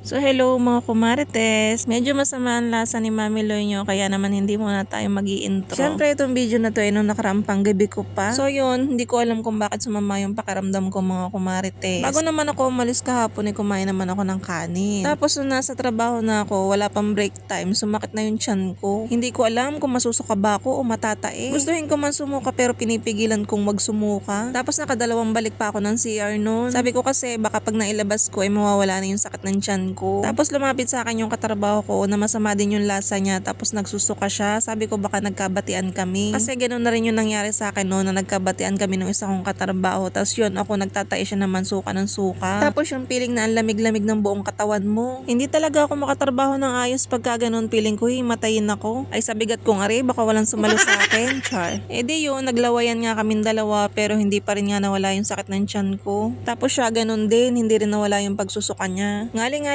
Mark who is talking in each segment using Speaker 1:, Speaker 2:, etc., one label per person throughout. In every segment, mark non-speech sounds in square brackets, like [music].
Speaker 1: So hello mga kumarites, medyo masama ang lasa ni Mami Loy nyo kaya naman hindi muna tayo mag intro Siyempre itong video na to ay nung nakaraang gabi ko pa. So yun, hindi ko alam kung bakit sumama yung pakiramdam ko mga kumarites. Bago naman ako umalis kahapon ay kumain naman ako ng kanin. Tapos nung nasa trabaho na ako, wala pang break time, sumakit na yung tiyan ko. Hindi ko alam kung masusuka ba ako o matatae. Gustuhin ko man sumuka pero pinipigilan kong magsumuka. Tapos nakadalawang balik pa ako ng CR noon. Sabi ko kasi baka pag nailabas ko ay mawawala na yung sakit ng ko. Tapos lumapit sa akin yung katrabaho ko na masama din yung lasa niya tapos nagsusuka siya. Sabi ko baka nagkabatian kami. Kasi ganoon na rin yung nangyari sa akin noon na nagkabatian kami nung isa kong katrabaho. Tapos yun ako nagtatay siya naman suka ng suka. Tapos yung feeling na ang lamig-lamig ng buong katawan mo. Hindi talaga ako makatrabaho ng ayos pagka ganun feeling ko himatayin ako. Ay sabigat kong are baka walang sumalo sa akin. [laughs] Char. Eh di yun naglawayan nga kaming dalawa pero hindi pa rin nga nawala yung sakit ng tiyan ko. Tapos siya ganun din hindi rin nawala yung pagsusuka niya.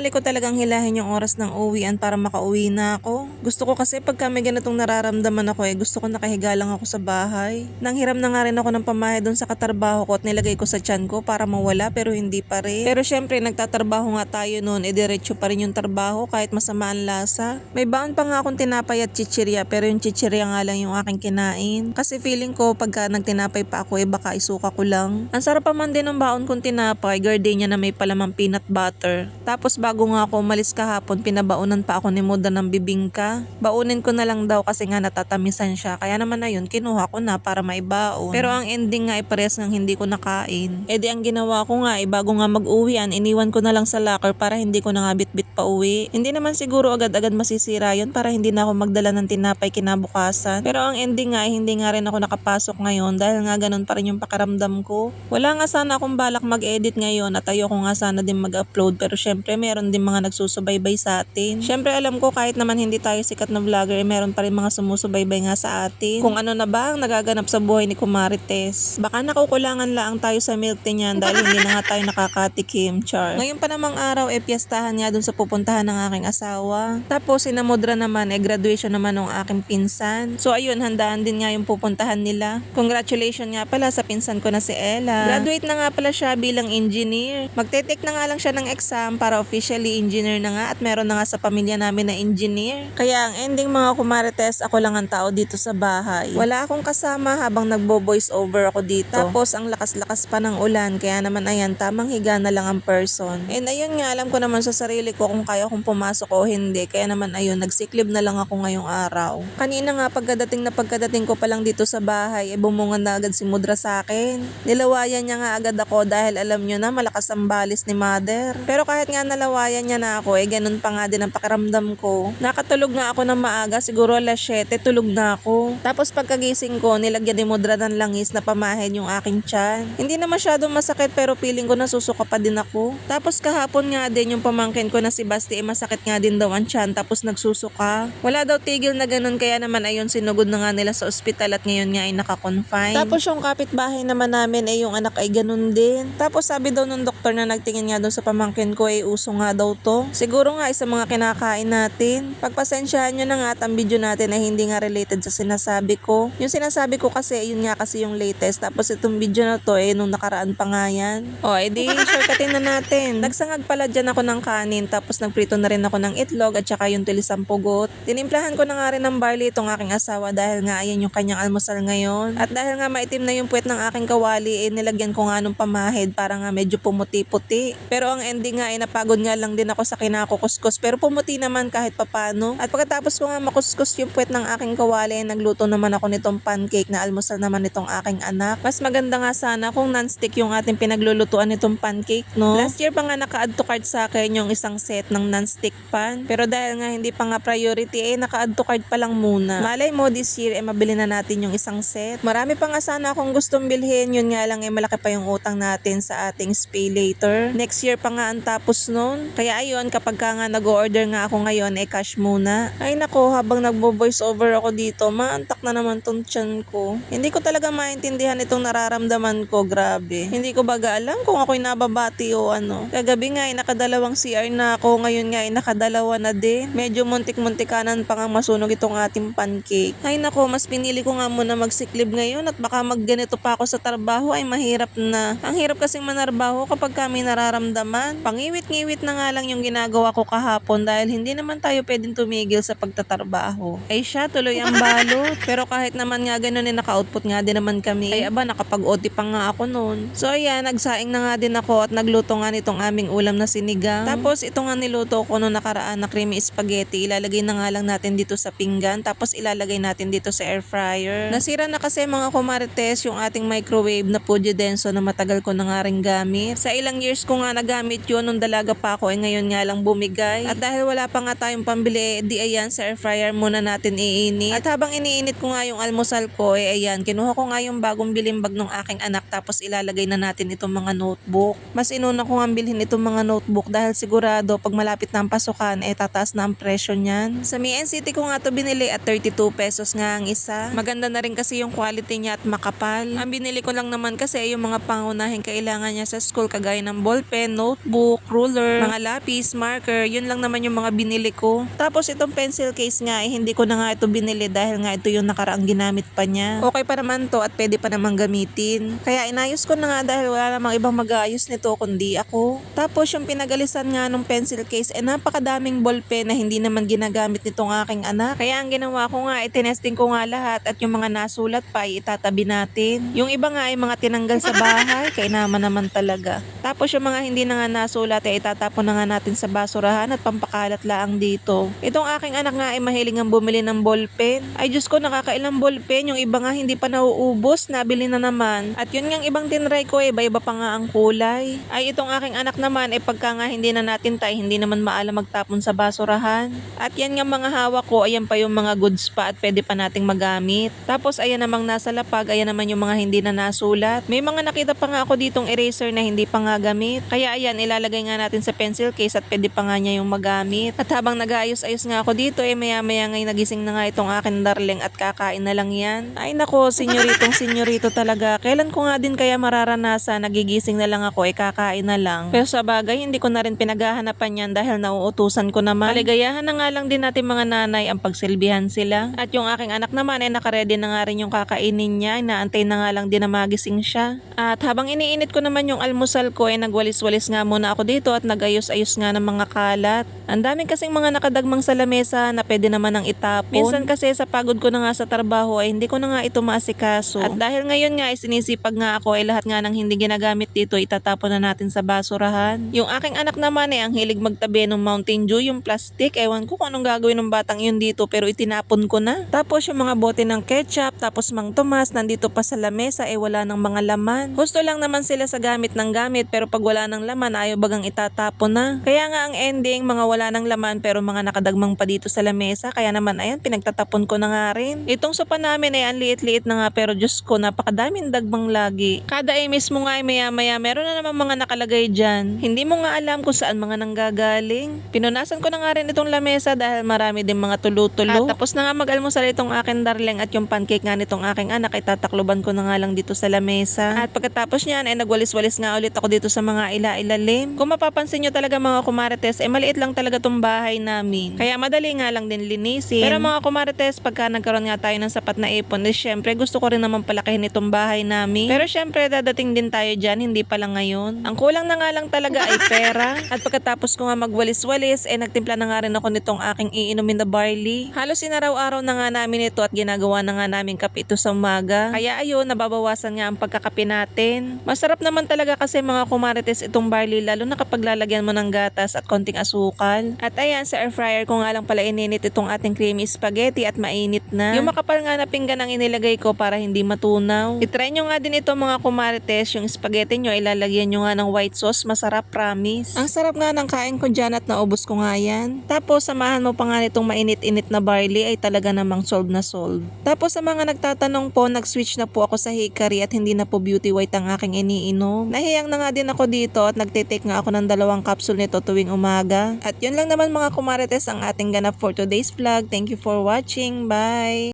Speaker 1: Ngali-ngali ko talagang hilahin yung oras ng uwian para makauwi na ako. Gusto ko kasi pagka may ganitong nararamdaman ako eh, gusto ko nakahiga lang ako sa bahay. Nanghiram na nga rin ako ng pamahe doon sa katrabaho ko at nilagay ko sa tiyan ko para mawala pero hindi pa rin. Pero syempre nagtatrabaho nga tayo noon, eh diretso pa rin yung trabaho kahit masama ang lasa. May baon pa nga akong tinapay at chichirya pero yung chichirya nga lang yung aking kinain. Kasi feeling ko pagka nagtinapay pa ako eh baka isuka ko lang. Ang sarap pa man din ng baon kong tinapay, gardenia na may palamang peanut butter. Tapos bago nga ako umalis kahapon, pinabaunan pa ako ni Moda ng bibingka. Baunin ko na lang daw kasi nga natatamisan siya. Kaya naman na yun, kinuha ko na para maibaon. Pero ang ending nga ay pares ng hindi ko nakain. E di ang ginawa ko nga ay bago nga mag-uwian, iniwan ko na lang sa locker para hindi ko na nga bit-bit pa uwi. Hindi naman siguro agad-agad masisira yun para hindi na ako magdala ng tinapay kinabukasan. Pero ang ending nga ay hindi nga rin ako nakapasok ngayon dahil nga ganun pa rin yung pakiramdam ko. Wala nga sana akong balak mag-edit ngayon at ayoko nga sana din mag-upload pero syempre meron din mga nagsusubaybay sa atin. Syempre alam ko kahit naman hindi tayo sikat na vlogger, eh, meron pa rin mga sumusubaybay nga sa atin. Kung ano na ba ang nagaganap sa buhay ni Kumarites. Baka nakukulangan lang tayo sa milk tea niyan dahil hindi na nga tayo [laughs] nakakatikim, char. Ngayon pa namang araw, eh piyastahan nga dun sa pupuntahan ng aking asawa. Tapos sinamudra naman, eh graduation naman ng aking pinsan. So ayun, handaan din nga yung pupuntahan nila. Congratulations nga pala sa pinsan ko na si Ella. Graduate na nga pala siya bilang engineer. Magte-take na nga lang siya ng exam para officially engineer na nga at meron na nga sa pamilya namin na engineer. Kaya ang ending mga kumarites, ako lang ang tao dito sa bahay. Wala akong kasama habang nagbo-voice over ako dito. Tapos ang lakas-lakas pa ng ulan, kaya naman ayan, tamang higa na lang ang person. And ayun nga, alam ko naman sa sarili ko kung kaya kong pumasok o hindi. Kaya naman ayun, nagsiklib na lang ako ngayong araw. Kanina nga, pagkadating na pagkadating ko pa lang dito sa bahay, eh bumungan na agad si Mudra sa akin. Nilawayan niya nga agad ako dahil alam nyo na malakas ang balis ni mother. Pero kahit nga nalawayan niya na ako, eh ganun pa nga din ang pakiramdam ko. Nakatulog nga ako ng maaga, siguro alas 7, tulog na ako. Tapos pagkagising ko, nilagyan ni Mudra ng langis na pamahin yung aking tiyan. Hindi na masyadong masakit pero feeling ko nasusuka pa din ako. Tapos kahapon nga din yung pamangkin ko na si Basti, eh masakit nga din daw ang tiyan tapos nagsusuka. Wala daw tigil na ganun kaya naman ayun sinugod na nga nila sa ospital at ngayon nga ay naka-confine. Tapos yung kapitbahay naman namin ay yung anak ay ganun din. Tapos sabi daw nung doktor na nagtingin nga daw sa pamangkin ko ay uso nga daw to. Siguro nga isa mga kinakain natin. Pagpasensyahan nyo na nga at ang video natin ay hindi nga related sa sinasabi ko. Yung sinasabi ko kasi yun nga kasi yung latest. Tapos itong video na to eh nung nakaraan pa nga yan. O edi [laughs] shortcutin na natin. Nagsangag pala dyan ako ng kanin tapos nagprito na rin ako ng itlog at saka yung tulisang pugot. Tinimplahan ko na nga rin ng barley itong aking asawa dahil nga ayan yung kanyang almusal ngayon. At dahil nga maitim na yung puwet ng aking kawali, eh nilagyan ko nga nung pamahid para nga medyo pumuti-puti. Pero ang ending nga ay napagod nga lang din ako sa kinakukuskus pero pumuti naman kahit papano. At pagkatapos ko nga makuskus yung puwet ng aking kawali, nagluto naman ako nitong pancake na almusal naman nitong aking anak. Mas maganda nga sana kung non-stick yung ating pinaglulutuan nitong pancake, no? Last year pa nga naka-add to cart sa akin yung isang set ng non-stick pan. Pero dahil nga hindi pa nga priority, eh naka-add to cart pa lang muna. Malay mo this year, eh mabili na natin yung isang set. Marami pa nga sana akong gustong bilhin, yun nga lang eh malaki pa yung utang natin sa ating pay later. Next year pa nga ang tapos nun. Kaya ayun, kapag ka nga nag-order nga ako ngayon, eh cash muna. Ay nako, habang nagbo-voice over ako dito, maantak na naman tong tiyan ko. Hindi ko talaga maintindihan itong nararamdaman ko, grabe. Hindi ko baga alam kung ako'y nababati o ano. Kagabi nga ay nakadalawang CR na ako, ngayon nga ay nakadalawa na din. Medyo muntik-muntikanan pa nga masunog itong ating pancake. Ay nako, mas pinili ko nga muna magsiklib ngayon at baka magganito pa ako sa trabaho ay mahirap na. Ang hirap kasing manarbaho kapag kami nararamdaman. Pangiwit-ngiwit na nga lang yung ginagawa ko kahapon dahil hindi naman tayo pwedeng tumigil sa pagtatrabaho. Ay siya, tuloy ang balot. [laughs] Pero kahit naman nga ganun eh, naka-output nga din naman kami. Ay aba, nakapag-OT pa nga ako noon. So ayan, nagsaing na nga din ako at nagluto nga nitong aming ulam na sinigang. Tapos ito nga niluto ko noong nakaraan na creamy spaghetti. Ilalagay na nga lang natin dito sa pinggan. Tapos ilalagay natin dito sa air fryer. Nasira na kasi mga kumarites yung ating microwave na Fuji Denso na matagal ko na nga rin gamit. Sa ilang years ko nga nagamit yun nung dalaga pa ako eh ngayon nga lang bumigay. At dahil wala pa nga tayong pambili, di ayan sa air fryer muna natin iinit. At habang iniinit ko nga yung almusal ko, eh ayan, kinuha ko nga yung bagong bilimbag ng aking anak tapos ilalagay na natin itong mga notebook. Mas inuna ko nga bilhin itong mga notebook dahil sigurado pag malapit na ang pasukan, eh tataas na ang presyo niyan. Sa Mi City ko nga to binili at 32 pesos nga ang isa. Maganda na rin kasi yung quality niya at makapal. Ang binili ko lang naman kasi yung mga pangunahing kailangan niya sa school kagaya ng ballpen, notebook, ruler, mga lapis, marker, yun lang naman yung mga binili ko. Tapos itong pencil case nga eh, hindi ko na nga ito binili dahil nga ito yung nakaraang ginamit pa niya. Okay pa naman to at pwede pa namang gamitin. Kaya inayos ko na nga dahil wala namang ibang mag-aayos nito kundi ako. Tapos yung pinagalisan nga nung pencil case eh napakadaming ballpen na hindi naman ginagamit nitong aking anak. Kaya ang ginawa ko nga, itinesting ko nga lahat at yung mga nasulat pa ay itatabi natin. Yung iba nga ay mga tinanggal sa bahay, [laughs] kaya naman naman talaga. Tapos yung mga hindi na nga nasulat ay itatapon na nga natin sa basurahan at pampakalat laang dito. Itong aking anak nga ay mahiling ang bumili ng ballpen. Ay Diyos ko, nakakailang ballpen. Yung iba nga hindi pa nauubos, nabili na naman. At yun nga ibang tinry ko eh, iba-iba pa nga ang kulay. Ay itong aking anak naman, eh pagka nga hindi na natin tay, hindi naman maalam magtapon sa basurahan. At yan nga mga hawak ko, ayan pa yung mga goods pa at pwede pa nating magamit. Tapos ayan namang nasa lapag, ayan naman yung mga hindi na nasulat. May mga nakita pa nga ako ditong eraser na hindi pa nga gamit. Kaya ayan, ilalagay nga natin sa pencil case at pwede pa nga niya yung magamit. At habang nag-ayos-ayos nga ako dito, eh maya-maya ngay nagising na nga itong akin darling at kakain na lang yan. Ay nako, senyoritong [laughs] senyorito talaga. Kailan ko nga din kaya mararanasan, nagigising na lang ako, eh kakain na lang. Pero sa bagay, hindi ko na rin pinaghahanapan yan dahil nauutusan ko naman. Maligayahan na nga lang din natin mga nanay ang pagsilbihan sila. At yung aking anak naman ay nakaredy na nga rin yung kakainin niya. Inaantay na nga lang din na magising siya. At habang iniinit ko naman yung almusal ko ay nagwalis-walis nga muna ako dito at nagayos-ayos nga ng mga kalat. Ang daming kasing mga nakadagmang sa lamesa na pwede naman ang itapon. Minsan kasi sa pagod ko na nga sa trabaho ay hindi ko na nga ito maasikaso. At dahil ngayon nga ay sinisipag nga ako ay lahat nga ng hindi ginagamit dito itatapon na natin sa basurahan. Yung aking anak naman ay ang hilig magtabi ng Mountain Dew, yung plastic. Ewan ko kung anong gagawin ng batang yun dito pero itinapon ko na. Tapos yung mga bote ng ketchup, tapos mang Tomas, nandito pa sa lamesa eh wala ng mga laman. Gusto lang naman sila sa gamit ng gamit pero pag wala ng laman ayaw bagang itatapon na. Kaya nga ang ending, mga wala ng laman pero mga nakadagmang pa dito sa lamesa. Kaya naman ayan, pinagtatapon ko na nga rin. Itong sopa namin ay ang liit-liit na nga pero Diyos ko, napakadaming dagmang lagi. Kada ay mismo nga ay maya-maya, meron na naman mga nakalagay dyan. Hindi mo nga alam kung saan mga nanggagaling. Pinunasan ko na nga rin itong lamesa dahil marami din mga tulo-tulo. At tapos na nga mag-almusal itong akin darling at yung pancake nga nitong aking anak ay tatakloban ko na nga lang dito sa lamesa. At pagkatapos niyan ay nagwalis-walis nga ulit ako dito sa mga ila-ilalim. Kung mapapansin nyo talaga mga kumarites, eh maliit lang talaga tong bahay namin. Kaya madali nga lang din linisin. Pero mga kumarites, pagka nagkaroon nga tayo ng sapat na ipon, eh syempre gusto ko rin naman palakihin itong bahay namin. Pero syempre dadating din tayo dyan, hindi pa lang ngayon. Ang kulang na nga lang talaga ay [laughs] pera. At pagkatapos ko nga magwalis-walis, eh nagtimpla na nga rin ako nitong aking iinumin na barley. Halos inaraw-araw na nga namin ito at ginagawa na nga namin kape ito sa umaga. Kaya ayun, nababawasan nga ang pagkakape natin. Masarap naman talaga kasi mga kumarites itong barley lalo na kapag lalagyan mo ng gatas at konting asukal. At ayan, sa air fryer ko nga lang pala ininit itong ating creamy spaghetti at mainit na. Yung makapal nga na pinggan ang inilagay ko para hindi matunaw. Itry nyo nga din ito mga kumarites, yung spaghetti nyo ilalagyan nyo nga ng white sauce, masarap promise. Ang sarap nga ng kain ko dyan at naubos ko nga yan. Tapos samahan mo pa nga nitong mainit-init na barley ay talaga namang solve na solve. Tapos sa mga nagtatanong po, nag-switch na po ako sa hickory at hindi na po beauty white ang aking iniinom. Nahiyang na nga din ako dito at nagtitake nga ako ng dalawang capsule nito tuwing umaga. At yun lang naman mga kumarites ang ating ganap for today's vlog. Thank you for watching. Bye!